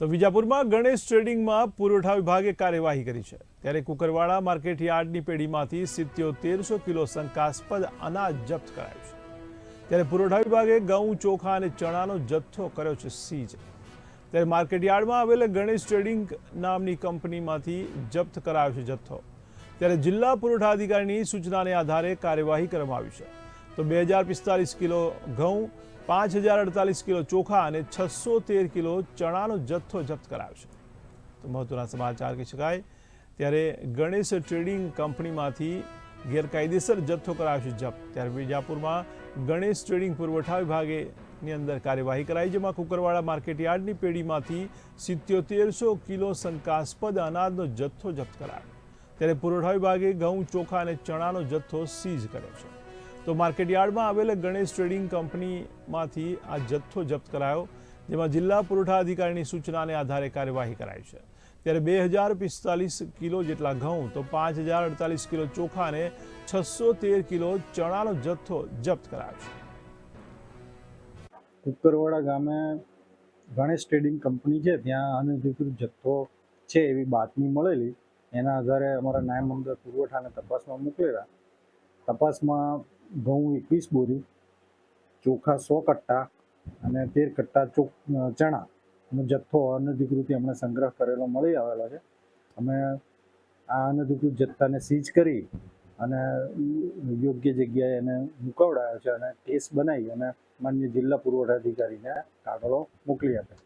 તો વિજાપુરમાં ગણેશ ટ્રેડિંગમાં પુરવઠા વિભાગે કાર્યવાહી કરી છે. ત્યારે કુકરવાડા માર્કેટ યાર્ડની પેઢીમાંથી સિત્યોતેરસો કિલો શંકાસ્પદ અનાજ જપ્ત કરાયું છે. ત્યારે પુરવઠા વિભાગે ઘઉં, ચોખા અને ચણાનો જથ્થો કર્યો છે સીજ ત્યારે માર્કેટ યાર્ડમાં આવેલ ગણેશ ટ્રેડિંગ નામની કંપનીમાંથી જપ્ત કરાયો છે જથ્થો. ત્યારે જિલ્લા પુરવઠા અધિકારીની સૂચનાને આધારે કાર્યવાહી કરવામાં આવી છે. તો બે હજાર પિસ્તાલીસ કિલો ઘઉં, પાંચ હજાર અડતાલીસ કિલો ચોખા અને છસો તેર કિલો ચણાનો જથ્થો જપ્ત કરાયો તો મહત્વના સમાચાર કહી શકાય. ત્યારે ગણેશ ટ્રેડિંગ કંપનીમાંથી ગેરકાયદેસર જથ્થો કરાયો છે જપ્ત. ત્યારે વિજાપુરમાં ગણેશ ટ્રેડિંગ પુરવઠા વિભાગેની અંદર કાર્યવાહી કરાઈ, જેમાં કુકરવાડા માર્કેટ યાર્ડની પેઢીમાંથી સિત્યોતેરસો કિલો શંકાસ્પદ અનાજનો જથ્થો જપ્ત કરાયો. ત્યારે પુરવઠા વિભાગે ઘઉં, ચોખા અને ચણાનો જથ્થો સીઝ કર્યો છે. તો માર્કેટ યાર્ડમાં આવેલ ગણેશ ટ્રેડિંગ કંપનીમાંથી આ જથ્થો જપ્ત કરાયો, જેમાં જિલ્લા પુરવઠા અધિકારીની સૂચનાને આધારે કાર્યવાહી કરાઈ છે. ત્યારે બે હજાર પિસ્તાલીસ કિલો જેટલા ઘઉં, તો પાંચ હજાર અડતાલીસ કિલો ચોખા અને છસો તેર કિલો ચણાનો જથ્થો જપ્ત કરાયો છે. કુકરવાડા ગામે ગણેશ ટ્રેડિંગ કંપની છે, ત્યાં અનધિકૃત જથ્થો છે એવી બાતમી મળેલી. એના આધારે અમારા નાયબ અમદાર પુરવઠાને તપાસમાં મોકલેલા. તપાસમાં ઘઉં એકવીસ બોરી, ચોખા સો કટ્ટા અને તેર કટ્ટા ચોક ચણા નો જથ્થો અનધિકૃત એમણે સંગ્રહ કરેલો, મળી આવેલો છે. અમે આ અનધિકૃત જથ્થાને સીઝ કરી અને યોગ્ય જગ્યાએ એને મુકવડાયો છે અને કેસ બનાવી અને માન્ય જિલ્લા પુરવઠા અધિકારીને કાગળો મોકલી આપ્યા